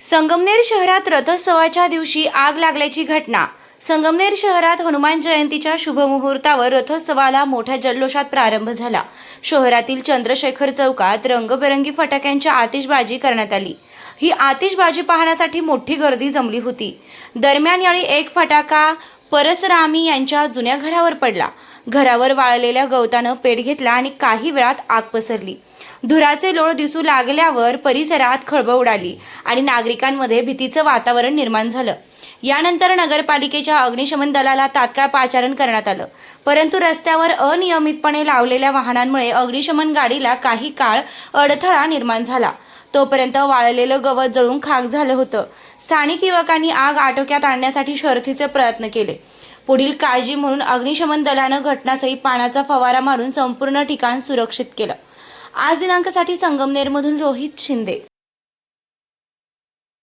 संगमनेर शहरात रथोत्सवाच्या दिवशी आग लागल्याची घटना. संगमनेर शहरात हनुमान जयंतीच्या शुभमुहूर्तावर रथोत्सवाला मोठ्या जल्लोषात प्रारंभ झाला. शहरातील चंद्रशेखर चौकात रंगबेरंगी फटाक्यांची आतिषबाजी करण्यात आली. ही आतिषबाजी पाहण्यासाठी मोठी गर्दी जमली होती. दरम्यान यावेळी एक फटाका परसरामी यांच्या जुन्या घरावर पडला. घरावर वाळलेल्या गवतानं पेट घेतला आणि काही वेळात आग पसरली. धुराचे लोळ दिसू लागल्यावर परिसरात खळबळ उडाली आणि नागरिकांमध्ये भीतीचं वातावरण निर्माण झालं. यानंतर नगरपालिकेच्या अग्निशमन दलाला तात्काळ पाचारण करण्यात आलं. परंतु रस्त्यावर अनियमितपणे लावलेल्या वाहनांमुळे अग्निशमन गाडीला काही काळ अडथळा निर्माण झाला. तोपर्यंत वाळलेलं गवत जळून खाक झालं होतं. स्थानिक युवकांनी आग आटोक्यात आणण्यासाठी शर्थीचे प्रयत्न केले. पुढील काळजी म्हणून अग्निशमन दलानं घटनास्थळी पाण्याचा फवारा मारून संपूर्ण ठिकाण सुरक्षित केलं. आज दिनांकासाठी संगमनेरमधून रोहित शिंदे.